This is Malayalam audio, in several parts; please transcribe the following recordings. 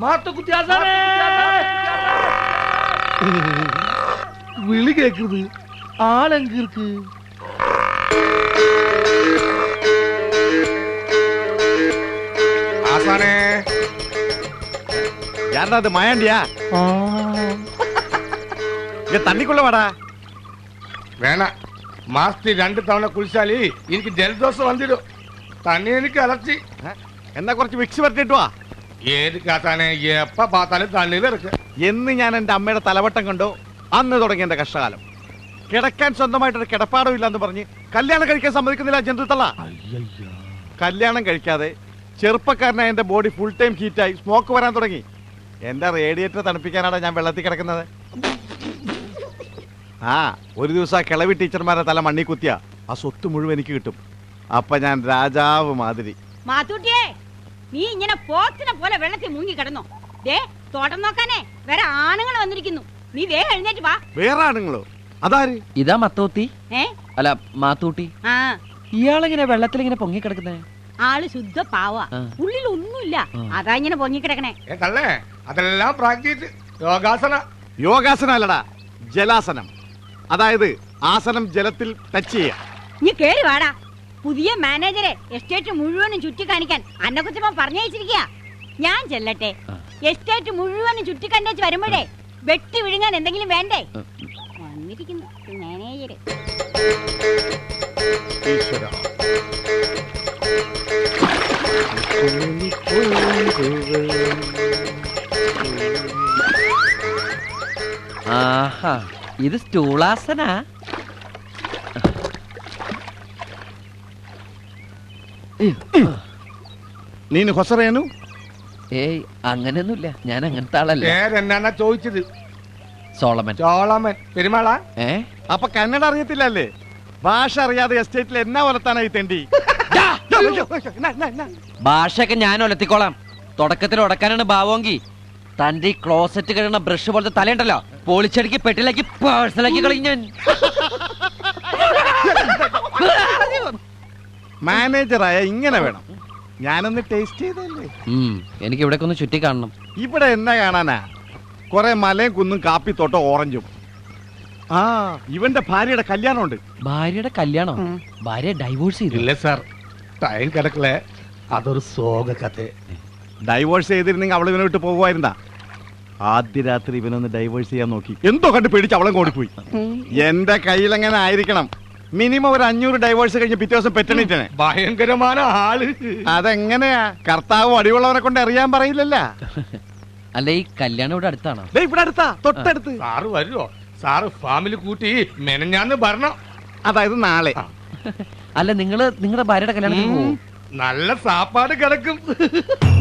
மாத்த குத்தியாசானே விழி கேக்குது ஆள் எங்க இருக்கு ஆசானே யாரா அது மயாண்டியா இங்க தண்ணிக்குள்ள வாடா வேணாம் മാസത്തിൽ രണ്ട് തവണ കുളിച്ചാല് എനിക്ക് ജലദോഷം വന്നിടും തണ്ണി എനിക്ക് അലർച്ചി എന്നാ കുറച്ച് വിക്സ് പറ്റിട്ടുവാ ഏത് കാത്താനെ എപ്പ പാത്താലും തണ്ണീർ ഇറക്ക് എന്ന് ഞാൻ എന്റെ അമ്മയുടെ തലവട്ടം കണ്ടോ. അന്ന് തുടങ്ങി എന്റെ കഷ്ടകാലം. കിടക്കാൻ സ്വന്തമായിട്ടൊരു കിടപ്പാടും ഇല്ലാന്ന് പറഞ്ഞ് കല്യാണം കഴിക്കാൻ സമ്മതിക്കുന്നില്ല ജന്തുത്തള്ള കല്യാണം കഴിക്കാതെ ചെറുപ്പക്കാരനായ എന്റെ ബോഡി ഫുൾ ടൈം ഹീറ്റായി സ്മോക്ക് വരാൻ തുടങ്ങി. എന്റെ റേഡിയേറ്റർ തണുപ്പിക്കാനാണ് ഞാൻ വെള്ളത്തിൽ കിടക്കുന്നത്. ആ ഒരു ദിവസം ആ കിളവി ടീച്ചർമാരെ തല മണ്ണി കുത്തിയ. ആ സ്വത്ത് മുഴുവൻ എനിക്ക് കിട്ടും. അപ്പൊ ഞാൻ രാജാവ് മാതിരി. മാത്തൂട്ടിയേ നീ ഇങ്ങനെ പോത്തിനെ പോലെ വെള്ളത്തിൽ മുങ്ങി കിടന്നോ. ദേ തോട്ടം നോക്കാനേ വേറെ ആണുങ്ങൾ വന്നിരിക്കുന്നു. നീ വേ എഴുന്നേറ്റ് വാ. വേറെ ആണുങ്ങളോ? അതാര്? ഇതാ മത്തോത്തി. ഏ? അല്ല മാത്തൂട്ടി. ആ. ഇയാളിങ്ങനെ വെള്ളത്തിൽ ഇങ്ങനെ പൊങ്ങി കിടക്കുന്നേ? ആൾ ശുദ്ധ പാവ. ഉള്ളിൽ ഒന്നുമില്ല. അതാ ഇങ്ങനെ പൊങ്ങിക്കിടക്കണേ ഏ കള്ളേ അതെല്ലാം പ്രാക്ടീസ് യോഗാസന. യോഗാസന അല്ലടാ ജലാസനം. അതായത് ആസനം ജലത്തിൽ ടച്ച് ചെയ്യാ. നീ കേറി വാടാ. പുതിയ മാനേജരെ എസ്റ്റേറ്റ് മുഴുവനും ചുറ്റി കാണിക്കാൻ അന്നക്കുച്ചമ്മ പറഞ്ഞയച്ചിരിക്കുക. ഞാൻ ചെല്ലട്ടെ. എസ്റ്റേറ്റ് മുഴുവനും ചുറ്റി കണ്ടേച്ച് വരുമ്പോഴേ വെട്ടി വിഴുങ്ങാൻ എന്തെങ്കിലും വേണ്ടേ. വന്നിരിക്കുന്നു മാനേജര്. ആഹാ ഇത് സ്റ്റൂളാസന? നീ ഹൊസറേനു ഏയ് അങ്ങനെയൊന്നുമില്ല. ഞാൻ അങ്ങനത്തെ ആളല്ല. ചോദിച്ചത്? സോളമൻ. സോളമൻ പെരുമാള? ഏ? അപ്പൊ കന്നഡ അറിയത്തില്ലല്ലേ? ഭാഷ അറിയാതെ എസ്റ്റേറ്റിൽ എന്നാ വളർത്താനായി തെണ്ടി? ഭാഷയൊക്കെ ഞാൻ ഒലത്തിക്കോളാം. തുടക്കത്തിൽ ഉടക്കാനാണ് ഭാവോങ്കി. തന്റെ ഈ ക്ലോസറ്റ് കഴിയുന്ന ബ്രഷ് പോലത്തെ തലയുണ്ടല്ലോ. പൊളിച്ചടുക്കി പെട്ടിലാക്കി പേഴ്സലാക്കി കളി ഞാൻ. മാനേജറായ ഇങ്ങനെ വേണം. ഞാനൊന്ന് ടേസ്റ്റ് ചെയ്തല്ലേ എനിക്ക് ഇവിടെ ഒന്ന് ചുറ്റി കാണണം. ഇവിടെ എന്നാ കാണാനാ? കൊറേ മലയും കുന്നും കാപ്പിത്തോട്ടം ഓറഞ്ചും. ആ ഇവന്റെ ഭാര്യയുടെ കല്യാണമുണ്ട്. ഭാര്യയുടെ കല്യാണം? ഭാര്യ ഡൈവോഴ്സ് ചെയ്തു? ഇല്ല സാർ ടൈം കിടക്കലേ. അതൊരു സോക കഥ ഡൈവോഴ്സ് ചെയ്തിരുന്നെങ്കിൽ അവൾ ഇവനെ വിട്ട് പോകുമായിരുന്നാ? ആദ്യ രാത്രി ഇവനൊന്ന് ഡൈവോഴ്സ് ചെയ്യാൻ നോക്കി. എന്തോ കണ്ട് പേടിച്ച് അവളെ പോയി എന്റെ കയ്യിൽ എങ്ങനെ ആയിരിക്കണം? മിനിമം ഒരു അഞ്ഞൂറ് ഡൈവേഴ്സ് കഴിഞ്ഞ് പിറ്റേ ദിവസം പെറ്റണിട്ടനെ ഭയങ്കരമായ ആൾ. അതെങ്ങനെയാ? കർത്താവ് അടിയുള്ളവനെ കൊണ്ട് അറിയാൻ പറയില്ലല്ല. അല്ല ഈ കല്യാണം ഇവിടെ അടുത്താണോ? ദേ ഇവിടെ അടുത്താ തൊട്ടടുത്ത്. സാറ് വരുമോ സാറ് ഫാമിലി കൂട്ടി മെനഞ്ഞാന്ന് ഭരണം. അതായത് നാളെ. അല്ല നിങ്ങൾ നിങ്ങളുടെ ഭാര്യയുടെ കല്യാണം നല്ല സാപ്പാട് കിടക്കും.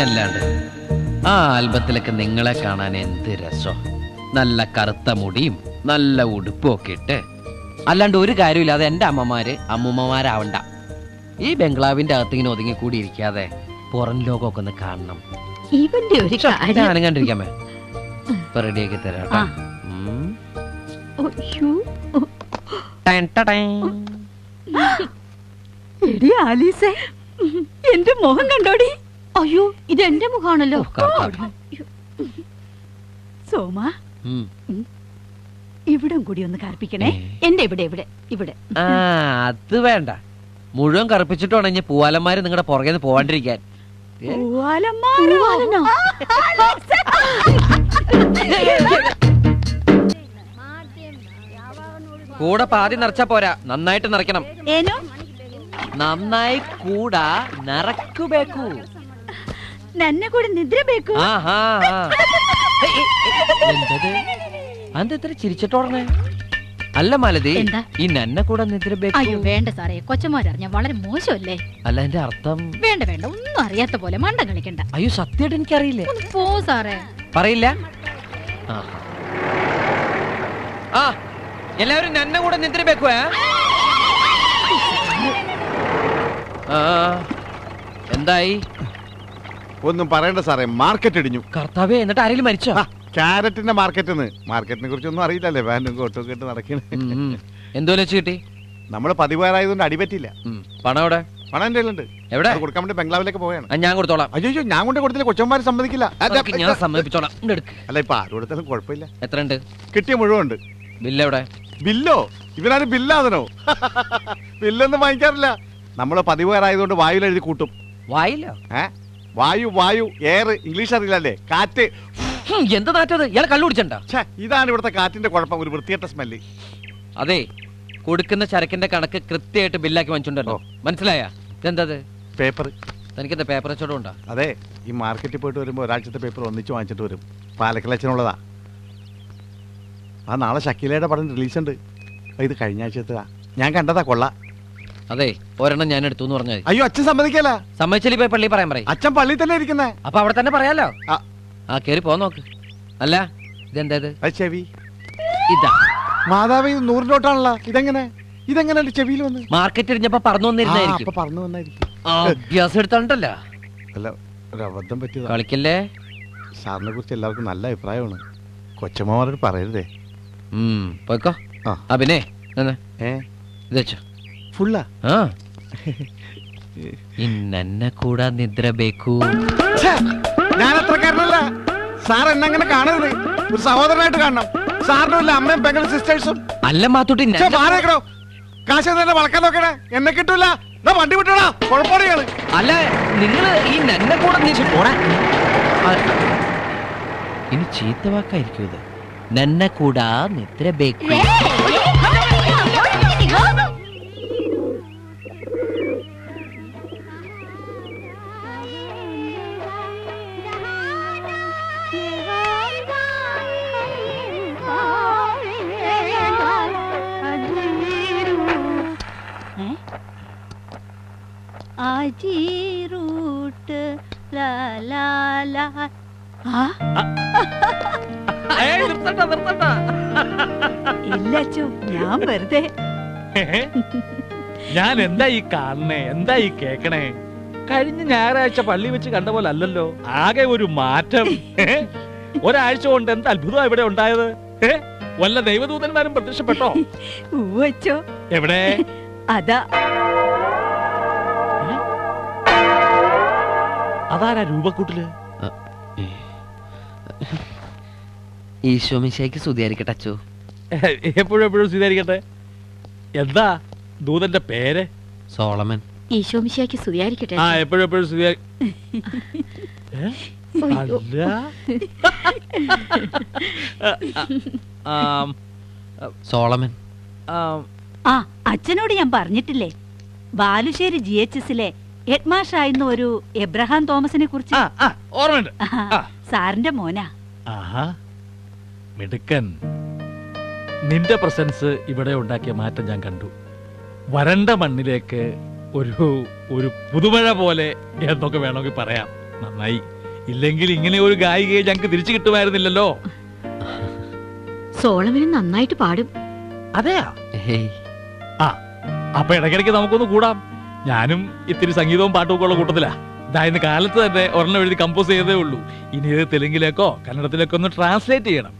പിന്നല്ലാണ്ട് ആ ആൽബത്തിലൊക്കെ നിങ്ങളെ കാണാൻ എന്ത് രസോ? നല്ല കറുത്ത മുടിയും നല്ല ഉടുപ്പും ഒക്കെ ഇട്ട്. അല്ലാണ്ട് ഒരു കാര്യമില്ലാതെ എന്റെ അമ്മമാര് അമ്മൂമ്മമാരാവണ്ട. ഈ ബംഗ്ലാവിന്റെ അകത്ത് ഇങ്ങനെ ഒതുങ്ങി കൂടി ഇരിക്കാതെ പുറം ലോകമൊക്കെ ഒന്ന് കാണണം. ഇവന്റെ ഒരു കാര്യം. ഞാനും കണ്ടിരിക്കാമേ ഇപ്പൊ റെഡിയാക്കി തരാം ആ. ഉം. അയ്യോ. എടി ആലീസേ എന്റെ മുഖം കണ്ടോടി? അയ്യോ ഇത് എന്റെ മുഖാണല്ലോ. സോമ. ഇവിടം കൂടി ഒന്ന് കറുപ്പിക്കണേ. എന്റെ ഇവിടെ ഇവിടെ ഇവിടെ. ആ അത് വേണ്ട. മുഴുവൻ കറുപ്പിച്ചിട്ട് വേണം പൂവാലന്മാര് നിങ്ങളുടെ പുറകെ നിന്ന് പോവാണ്ടിരിക്കാൻ? കൂടെ പാതി നിറച്ചാ പോരാ. നന്നായിട്ട് നിറയ്ക്കണം. നന്നായി കൂടാ നിറക്കുബേക്കു ನನ್ನ ಕೂಡ ನಿದ್ರೆ ಬೇಕು ആഹാ ആ. ഏയ്, ഏയ്, ഏയ്, എന്തത് അതെന്താ ഇത്ര ചിരിച്ചിട്ടോടണേ അല്ല മാലതി എന്താ? ഈ നന്നെ കൂടെ നിദ്ര അയ്യോ വേണ്ട സാറേ കൊച്ചന്മാരറിഞ്ഞ വളരെ മോശമല്ലേ അല്ല എന്റെ അർത്ഥം വേണ്ട വേണ്ട ഒന്നും അറിയാത്ത പോലെ മണ്ടം കളിക്കണ്ട അയ്യോ സത്യമായിട്ട് എനിക്കറിയില്ലേ ഒന്ന് പോ സാറേ പറയില്ല ആ. ആ എല്ലാവരും നന്നെ കൂടെ നിദ്ര വെക്കുവേ ആ എന്തായി ഒന്നും പറയണ്ട സാറേ മാർക്കറ്റ് ഇടിഞ്ഞു. കർത്താവേ എന്നിട്ട് ആരെങ്കിലും മരിച്ചോ? ആ, ക്യാരറ്റിന്റെ മാർക്കറ്റ് മാർക്കറ്റിനെ കുറിച്ചൊന്നും അറിയില്ലല്ലേ പാന്റും കോട്ടും ഒക്കെ ഇട്ട് നടക്കണേ. എന്തോലും വെച്ച് കിട്ടി? നമ്മൾ പതിവാറായതുകൊണ്ട് അടിപറ്റില്ല ഉം. പണം എവിടെ? പണം എന്റെ കയ്യിലുണ്ട്. എവിടെ? അത് കൊടുക്കാൻ വേണ്ടി ബംഗ്ലാവിലേക്ക് പോവുകയാണ്. ആ, ഞാൻ കൊടുത്തോളാം. അയ്യോ ഞാൻ കൊണ്ട് കൊടുത്തില്ല കൊച്ചന്മാര് സമ്മതിക്കില്ല. അതൊക്കെ ഞാൻ സമ്മതിപ്പിച്ചോളാം. ഇങ്ങട് എടുക്ക്. അല്ല ഇപ്പൊ ആര് കൊടുത്താലും കുഴപ്പമില്ല. എത്ര ഉണ്ട് കിട്ടിയ മുഴുവൻ ഉണ്ട് ബില്ല് എവിടെ? ബില്ലോ? ഇവനാണ് ബില്ലാതനോ? ബില്ലൊന്നും വാങ്ങിക്കാറില്ല. നമ്മൾ പതിവുകാരായതുകൊണ്ട് വായിൽ എഴുതി കൂട്ടും. വായിലോ? ഏ? വായു വായു. എയർ ഇംഗ്ലീഷ് അറിയില്ലല്ലേ? കാറ്റ്. എന്താ നാറ്റത്? ഇയാൾ കള്ളു കുടിച്ചണ്ട. ഛേ, ഇതാണ് ഇവിടുത്തെ കാറ്റിന്റെ കുഴപ്പം. ഒരു വൃത്തികെട്ട സ്മെല്ല് അതെ കൊടുക്കുന്ന ചരക്കിന്റെ കണക്ക് കൃത്യമായിട്ട് ബില്ലാക്കി വാങ്ങിച്ചുണ്ടല്ലോ മനസ്സിലായ? ഇതെന്തത്? പേപ്പർ തനിക്കെന്താ പേപ്പർ അച്ചോടും ഉണ്ടോ? അതെ ഈ മാർക്കറ്റിൽ പോയിട്ട് വരുമ്പോൾ ഒരാഴ്ചത്തെ പേപ്പർ ഒന്നിച്ച് വാങ്ങിച്ചിട്ട് വരും. പാലക്കലച്ചനുള്ളതാ ആ നാളെ ഷക്കീലയുടെ പടം റിലീസ് ഉണ്ട്. ഇത് കഴിഞ്ഞ ആഴ്ചത്തെ ഞാൻ കണ്ടതാ കൊള്ള. അതെ ഒരെണ്ണം ഞാൻ എടുത്തു എന്ന് പറഞ്ഞാൽ അയ്യോ അച്ഛൻ സമ്മതിക്കല. സമ്മതിച്ചാൽ പോയി പള്ളി പറയാൻ പറയും. അച്ഛൻ പള്ളി തന്നെ ഇരിക്കുന്നേ. അപ്പൊ അവിടെ തന്നെ പറയാലോ? ആ. കേറി പോ നോക്ക്. അല്ല ഇതെന്താ ഇത് ചെവി. ഇതാ. മാതാവ് നൂറ് നൂറിലോട്ടാണല്ലോ. ഇതെങ്ങനെ? ഇതെങ്ങനെ ചെവിയിൽ വന്ന്? മാർക്കറ്റ് ഇടിഞ്ഞപ്പോ പറഞ്ഞു വന്നിരുന്നായിരിക്കും. പറഞ്ഞു വന്നായിരിക്കും. അഭ്യാസം എടുത്തോണ്ടല്ലോ. അല്ല അബദ്ധം പറ്റിയതാ. കളിക്കല്ലേ? സാറിനെ കുറിച്ച് എല്ലാവർക്കും നല്ല അഭിപ്രായമാണ്. കൊച്ചമ്മമാരോട് പറയരുതേ. പോയിക്കോ. ആ. പിന്നെ. ഏ? ഇത് വെച്ചോ. ഫുള്ളാ? ആ. ഇന്നെ കൂടാ നിദ്ര ബേക്കു. ഛേ, ഞാൻ അത്രക്കാരനല്ല സാർ എന്നെങ്ങനെ കാണരുത്. ഒരു സഹോദരനായിട്ട് കാണണം. സാറിനും ഇല്ല അമ്മയും പെങ്ങളും സിസ്റ്റേഴ്സും. അല്ല മാത്തൂട്ടി നന്നെ- മാറിയേക്കണോ കാശ് തന്നെ വളക്കാൻ നോക്കണേ. എന്നെ കിട്ടൂല. എന്നാ വണ്ടി വിട്ടോടാ. കുഴപ്പമില്ല അല്ല നിങ്ങൾ ഈ നന്നെ കൂടെ നീ- പോടാ. ആ, ഇനി ചീത്ത വാക്കായിരിക്കും ഇത്. നന്നെ കൂടാ നിദ്ര ബേക്കൂ. ആജി റൂട്ട് ലാ ലാ ലാ. ആ? ഏയ്, നിർത്തണ്ട നിർത്തണ്ട. ഇല്ല അച്ചു ഞാൻ വെറുതെ. ഞാൻ എന്താ ഈ കാണണേ എന്താ ഈ കേക്കണേ? കഴിഞ്ഞ ഞായറാഴ്ച പള്ളി വെച്ച് കണ്ട പോലെ അല്ലല്ലോ. ആകെ ഒരു മാറ്റം. ഒരാഴ്ച കൊണ്ട് എന്ത് അത്ഭുതം ഇവിടെ ഉണ്ടായത്? വല്ല ദൈവദൂതന്മാരും പ്രത്യക്ഷപ്പെട്ടോ? എവിടെ? അതാ. അതാരാ രൂപക്കൂട്ടിൽ? ഈശോ മിശയ്ക്ക് സ്തുതിയായിരിക്കട്ടെ അച്ചു എപ്പോഴും എപ്പോഴും സ്വീകരിക്കട്ടെ എന്താ ദൂതന്റെ പേര്? സോളമൻ. ഈശോമിശയ്ക്ക് സ്തുതിയായിരിക്കട്ടെ ആ എപ്പോഴും എപ്പോഴും. അല്ല. സോളമൻ. ആ അച്ഛനോട് ഞാൻ പറഞ്ഞിട്ടില്ലേ? ബാലുശ്ശേരി ജി എച്ച് എസിലെ ഹെഡ്മാഷായിരുന്ന ഒരു എബ്രഹാം തോമസിനെ കുറിച്ച്. ആ, ആ, ഓർമ്മയുണ്ട്. ആ. സാറിന്റെ മോനാ. ആഹാ മിടുക്കൻ. നിന്റെ പ്രസൻസ് ഇവിടെ ഉണ്ടാക്കിയ മാറ്റം ഞാൻ കണ്ടു. വരണ്ട മണ്ണിലേക്ക് ഒരു ഒരു പുതുമഴ പോലെ എന്നൊക്കെ വേണമെങ്കിൽ പറയാം. നന്നായി. ഇല്ലെങ്കിൽ ഇങ്ങനെ ഒരു ഗായികയെ ഞങ്ങൾക്ക് തിരിച്ചു കിട്ടുമായിരുന്നില്ലല്ലോ. സോളമന് നന്നായിട്ട് പാടും. അതെയാ? ഹേയ്. ആ അപ്പൊ ഇടയ്ക്കിടയ്ക്ക് നമുക്കൊന്ന് കൂടാം. ഞാനും ഇത്തിരി സംഗീതവും പാട്ടും ഒക്കെ ഉള്ള കൂട്ടത്തിലാ. ഇതാ ഇന്ന് കാലത്ത് തന്നെ ഒരെണ്ണം എഴുതി കമ്പോസ് ചെയ്തേ ഉള്ളൂ. ഇനി ഇത് തെലുങ്കിലേക്കോ കന്നഡത്തിലേക്കോ ഒന്ന് ട്രാൻസ്ലേറ്റ് ചെയ്യണം.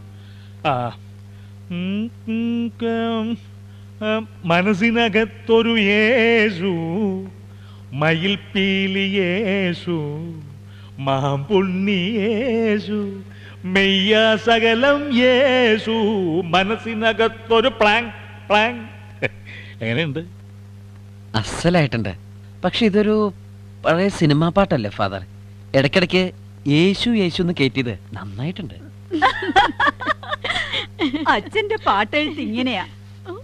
മനസ്സിനകത്തൊരു യേശു മയിൽ പീലി യേശു മാമ്പുണ്ണി യേശു മെയ്യ സകലം യേശു മനസ്സിനകത്തൊരു പ്ലാങ് പ്ലാങ് എങ്ങനെയുണ്ട്? അസലായിട്ടുണ്ട്. പക്ഷെ ഇതൊരു പഴയ സിനിമാ പാട്ടല്ലേ ഫാദർ? ഇടയ്ക്കിടയ്ക്ക് യേശു യേശു എന്ന് കയറ്റിയത് നന്നായിട്ടുണ്ട്. അച്ഛന്റെ പാട്ടെഴുത്ത് ഇങ്ങനെയാ.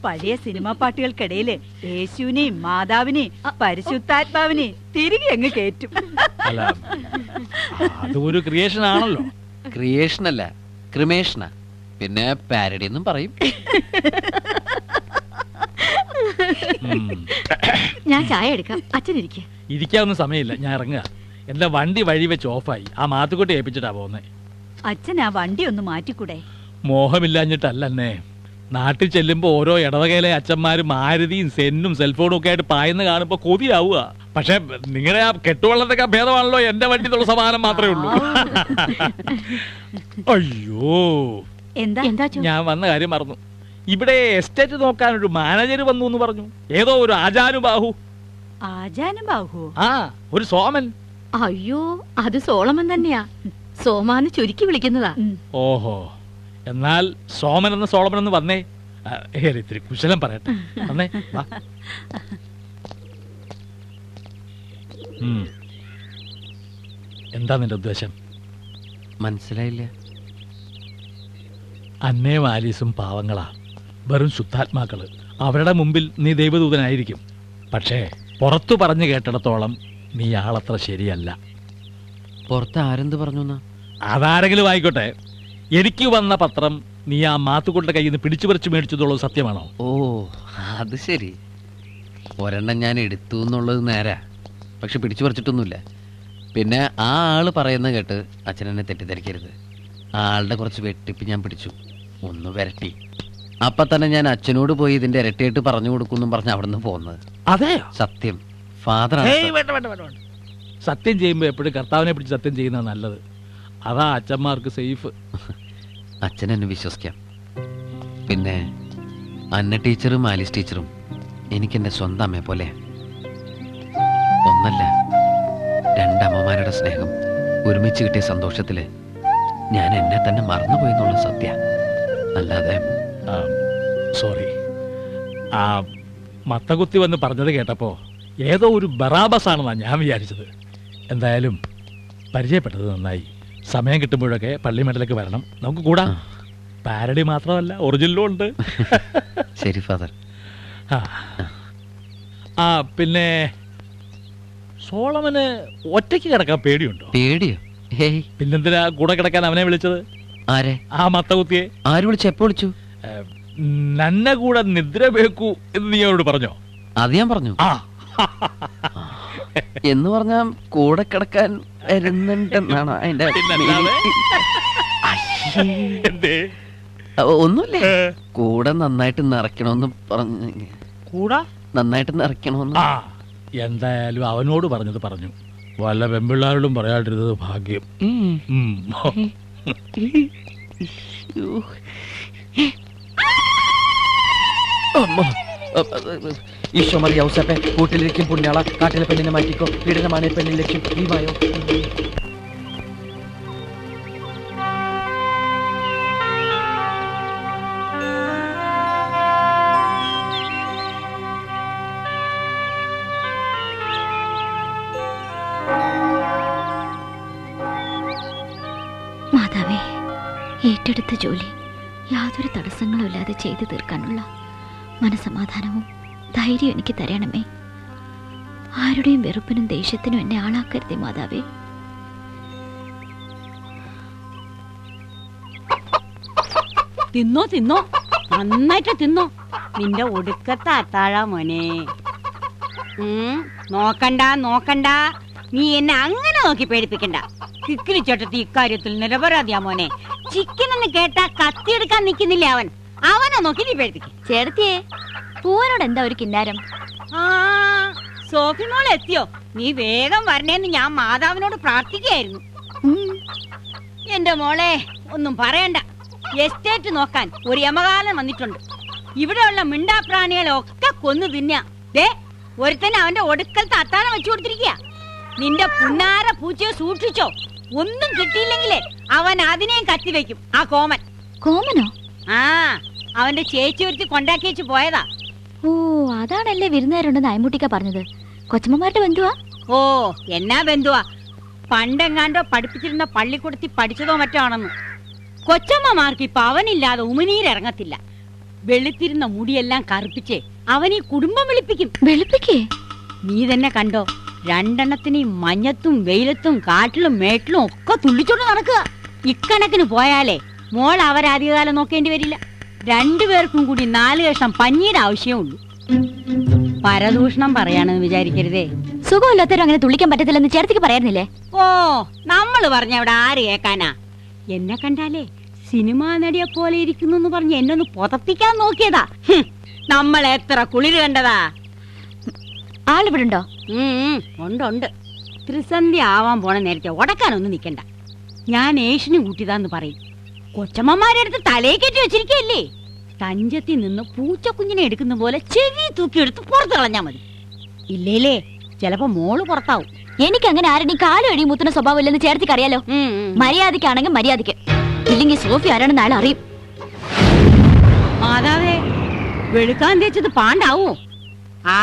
പഴയ സിനിമാ പാട്ടുകൾക്കിടയിൽ യേശുവിനെയും മാതാവിനെയും പരിശുദ്ധാത്മാവിനെയും തിരികെ അങ്ങ് കേറ്റും. അതൊരു അത് ഒരു ക്രിയേഷൻ ആണല്ലോ. ക്രിയേഷൻ അല്ല ക്രിമേഷനാ പിന്നെ പാരഡി എന്നും പറയും. ഞാൻ ചായ എടുക്കാം. അച്ഛൻ അച്ഛനിരിക്കെ ഇരിക്കാവുന്ന സമയമില്ല. ഞാൻ ഇറങ്ങുക. എന്റെ വണ്ടി വഴി വെച്ച് ഓഫായി. ആ മാത്തുക്കുട്ടി ഏൽപ്പിച്ചിട്ടാ പോകുന്നേ അച്ഛൻ ആ വണ്ടി ഒന്ന് മാറ്റിക്കൂടെ? മോഹമില്ലാഞ്ഞിട്ടല്ലേ നാട്ടിൽ ചെല്ലുമ്പോ ഓരോ ഇടവകയിലെ അച്ഛന്മാര് മാരുതിയും സെന്നും സെൽഫോണും ഒക്കെ ആയിട്ട് പായുന്ന കാണുമ്പോ കൊതിയാവുക. പക്ഷെ നിങ്ങളുടെ ആ കെട്ടുവള്ളത്തൊക്കെ ഭേദമാണല്ലോ എന്റെ വണ്ടി എന്നുള്ള സമാനം മാത്രമേ ഉള്ളൂ. അയ്യോ. എന്താ? ഞാൻ വന്ന കാര്യം മറന്നു. ഇവിടെ എസ്റ്റേറ്റ് നോക്കാൻ ഒരു മാനേജർ വന്നു എന്ന് പറഞ്ഞു. ഏതോ ഒരു ആചാനുബാഹു. ആചാനുബാഹു ആ ഒരു സോമൻ. അയ്യോ അത് സോളമൻ തന്നെയാ. സോമാന്ന് ചുരുക്കി വിളിക്കുന്നതാ. ഓഹോ എന്നാൽ സോമൻ എന്ന സോളമൻ എന്ന് വന്നേ. ഏറെ ഇത്തിരി കുശലം പറയട്ടെ. വന്നേ വാ. ഉം. എന്താ നിന്റെ ഉദ്ദേശം? മനസ്സിലായില്ല. അന്നേ ആലീസും പാവങ്ങളാ. വെറും ശുദ്ധാത്മാക്കൾ. അവരുടെ മുമ്പിൽ നീ ദൈവദൂതനായിരിക്കും. പക്ഷേ പുറത്തു പറഞ്ഞു കേട്ടിടത്തോളം നീ ആളത്ര ശരിയല്ല. പുറത്ത് ആരെന്ത് പറഞ്ഞു അതാരെങ്കിലും ആയിക്കോട്ടെ. എനിക്ക് വന്ന പത്രം നീ ആ മാത്തുകളുടെ കയ്യിൽ നിന്ന് പിടിച്ചു പറിച്ചു മേടിച്ചതുള്ളത് സത്യമാണോ? ഓ അത് ശരി. ഒരെണ്ണം ഞാൻ എടുത്തു എന്നുള്ളത് നേരാ. പക്ഷെ പിടിച്ചു പറിച്ചിട്ടൊന്നുമില്ല. പിന്നെ ആ ആൾ പറയുന്നത് കേട്ട് അച്ഛൻ എന്നെ തെറ്റിദ്ധരിക്കരുത്. ആ ആളുടെ കുറച്ച് വെട്ടിപ്പ് ഞാൻ പിടിച്ചു. ഒന്ന് വരട്ടി. അപ്പൊ തന്നെ ഞാൻ അച്ഛനോട് പോയി ഇതിന്റെ ഇരട്ടിയായിട്ട് പറഞ്ഞു കൊടുക്കും പറഞ്ഞ് അവിടുന്ന് പോകുന്നത് അതെ സത്യം. ഫാദർ സത്യം. ചെയ്യുമ്പോൾ എപ്പോഴും കർത്താവിനെ പിടിച്ച് സത്യം ചെയ്യുന്ന നല്ലത്. അതാ അച്ഛന്മാർക്ക് സേഫ് അച്ഛൻ എന്നെ വിശ്വസിക്കാം. പിന്നെ അന്ന ടീച്ചറും ആലിസ് ടീച്ചറും എനിക്കെന്റെ സ്വന്തം അമ്മയെ പോലെ. ഒന്നല്ല രണ്ടമ്മമാരുടെ സ്നേഹം ഒരുമിച്ച് കിട്ടിയ സന്തോഷത്തിൽ ഞാൻ എന്നെ തന്നെ മറന്നുപോയി എന്നുള്ള സത്യ. അല്ലാതെ സോറി ആ മത്തകുത്തി വന്ന് പറഞ്ഞത് കേട്ടപ്പോൾ ഏതോ ഒരു ബറാബസ് ആണെന്നാണ് ഞാൻ വിചാരിച്ചത്. എന്തായാലും പരിചയപ്പെട്ടത് നന്നായി. സമയം കിട്ടുമ്പോഴൊക്കെ പള്ളിമേട്ടിലേക്ക് വരണം. നമുക്ക് കൂടാ. പാരഡി മാത്രമല്ല ഒറിജിനലും ഉണ്ട്. ശരി ഫാദർ ആ. ആ പിന്നെ സോളമന് ഒറ്റയ്ക്ക് കിടക്കാൻ പേടിയുണ്ടോ? പേടിയോ? പിന്നെന്തിനാ കൂടെ കിടക്കാൻ അവനെ വിളിച്ചത്? ആരെ? ആ മത്തകുത്തിയെ. ആര് വിളിച്ചു? എപ്പോ വിളിച്ചു? നന്ന കൂടെ നിദ്ര ബേക്കു എന്ന് നീ അവരോട് പറഞ്ഞോ? അത് ഞാൻ പറഞ്ഞു. ആ. എന്ന് പറഞ്ഞാ കൂടെ കിടക്കാൻ വരുന്നുണ്ടെന്നാണ് അതിന്റെ പിന്നല്ലാതെ? എന്തേ? ഒന്നുമില്ലേ? കൂടെ നന്നായിട്ട് നിറയ്ക്കണമെന്ന് പറഞ്ഞു. കൂടാ? നന്നായിട്ട് നിറയ്ക്കണമെന്ന് ആ. എന്തായാലും അവനോട് പറഞ്ഞത് പറഞ്ഞു. വല്ല പെമ്പിള്ളാരോടും പറയാണ്ടിരുന്നത് ഭാഗ്യം. ഉം. ഉം. യ്യോ. അമ്മ. ഈശോ മറിയ ഔസപ്പെ കൂട്ടിലിരിക്കും പുണ്യാള കാട്ടിലെ പെണ്ണിനെ മാറ്റിക്കോ പീഡനമാണ് പെണ്ണിൻ ലക്ഷ്യം ഈ വായോ മാതാവേ ഏറ്റെടുത്ത ജോലി യാതൊരു തടസ്സങ്ങളും ഇല്ലാതെ ചെയ്തു തീർക്കാനുള്ള മനസമാധാനവും ധൈര്യം എനിക്ക് തരണമേ. ആരുടെയും വെറുപ്പിനും ദേഷ്യത്തിനും എന്നെ ആളാക്കരുതേ മാതാവേ. തിന്നോ തിന്നോ. നന്നായിട്ട് തിന്നോ. നിന്റെ ഒടുക്കത്തെ അത്താഴ മോനെ. നോക്കണ്ട നോക്കണ്ട. നീ എന്നെ അങ്ങനെ നോക്കി പേടിപ്പിക്കണ്ട. കിക്കിരി ചേട്ടത്തി ഇക്കാര്യത്തിൽ നിരപരാധിയാ മോനെ. ചിക്കൻ എന്ന് കേട്ടാ കത്തിയെടുക്കാൻ നിൽക്കുന്നില്ല അവൻ? അവനെ നോക്കി നീ പേടിപ്പിക്കും. ചേർത്തിയേ പൂവനോട് എന്താ ഒരു കിന്നാരം? ആ സോഫി മോൾ എത്തിയോ? നീ വേഗം വരണേന്ന് ഞാൻ മാതാവിനോട് പ്രാർത്ഥിക്കുകയായിരുന്നു. എന്റെ മോളെ ഒന്നും പറയണ്ട. എസ്റ്റേറ്റ് നോക്കാൻ ഒരു യമകാലം വന്നിട്ടുണ്ട്. ഇവിടെയുള്ള മിണ്ടാപ്രാണികളെ ഒക്കെ കൊന്നു തിന്നാ. ദേ ഒരുത്തൻ അവന്റെ ഒടുക്കലത്തെ അത്താഴം വെച്ചു കൊടുത്തിരിക്കുക നിന്റെ പുന്നാര പൂച്ചയെ സൂക്ഷിച്ചോ? ഒന്നും കിട്ടിയില്ലെങ്കിലേ അവൻ അതിനെയും കത്തിവെക്കും. ആ കോമൻ. കോമനോ? ആ അവന്റെ ചേച്ചി ഒരുത്തി കൊണ്ടാക്കി വെച്ച് പോയതാ. ഓ അതാണല്ലേ വിരുന്നുകാരുണ്ടെന്ന് അയമുട്ടിക്ക പറഞ്ഞത്. കൊച്ചമ്മമാരുടെ ബന്ധുവാ? ഓ എന്നാ ബന്ധുവാ? പണ്ടെങ്ങാണ്ടോ പഠിപ്പിച്ചിരുന്ന പള്ളിക്കൂടത്തിൽ പഠിച്ചതോ മറ്റോ ആണെന്ന്. കൊച്ചമ്മമാർക്ക് ഇപ്പൊ അവനില്ലാതെ ഉമിനീരിറങ്ങത്തില്ല വെളുത്തിരുന്ന മുടിയെല്ലാം കറുപ്പിച്ച് അവൻ ഈ കുടുംബം വിളിപ്പിക്കും. വെളുപ്പിക്കേ? നീ തന്നെ കണ്ടോ? രണ്ടെണ്ണത്തിന് ഈ മഞ്ഞത്തും വെയിലത്തും കാട്ടിലും മേട്ടിലും ഒക്കെ തുള്ളിച്ചോണ്ട് നടക്കുക. ഇക്കണക്കിന് പോയാലേ മോൾ അവരധികകാലം നോക്കേണ്ടി വരില്ല. രണ്ടുപേർക്കും കൂടി നാല് കഷ്ണം പഞ്ഞിയുടെ ആവശ്യമുള്ളൂ. പരദൂഷണം പറയാണെന്ന് വിചാരിക്കരുതേ. സുഖമില്ലാത്തവരും അങ്ങനെ തുള്ളിക്കാൻ പറ്റത്തില്ലെന്ന് ചേർത്തിക്ക് പറയായിരുന്നില്ലേ? ഓ നമ്മൾ പറഞ്ഞ അവിടെ ആര് കേക്കാനാ എന്നെ കണ്ടാലേ സിനിമാ നടിയെ പോലെ ഇരിക്കുന്നു എന്ന് പറഞ്ഞ് എന്നെ ഒന്ന് പുതപ്പിക്കാൻ നോക്കിയതാ. നമ്മൾ എത്ര കുളിര് കണ്ടതാ? ആളിവിടെ ഉണ്ടോ ഉണ്ട് ഉണ്ട്. ത്രിസന്ധി ആവാൻ പോണ നേരത്തെ ഉടക്കാനൊന്നും നിൽക്കണ്ട ഞാൻ ഏഷ്യനും കൂട്ടിയതാന്ന് പറയും. കൊച്ചമ്മമാരെ അടുത്ത് തലയെ കെട്ടി വെച്ചിരിക്കല്ലേ തഞ്ചത്തിൽ നിന്ന് പൂച്ചക്കുഞ്ഞിനെ എടുക്കുന്ന പോലെ ചെവി തൂക്കി എടുത്ത് പുറത്ത് കളഞ്ഞാ മതി. ഇല്ലേലേ ചിലപ്പോ മോൾ പുറത്താവും. എനിക്ക് അങ്ങനെ ആരുടെയും കാലം എഴുതി മുത്തുന്ന സ്വഭാവം ഇല്ലെന്ന് ചേർത്തിക്ക് അറിയാലോ. മര്യാദക്കാണെങ്കിൽ മര്യാദയ്ക്ക് ഇല്ലെങ്കിൽ സോഫി ആരാണെന്ന് അയാൾ അറിയും. മാതാവേ വെളുക്കാൻ തേച്ചത് പാണ്ടാവോ? ആ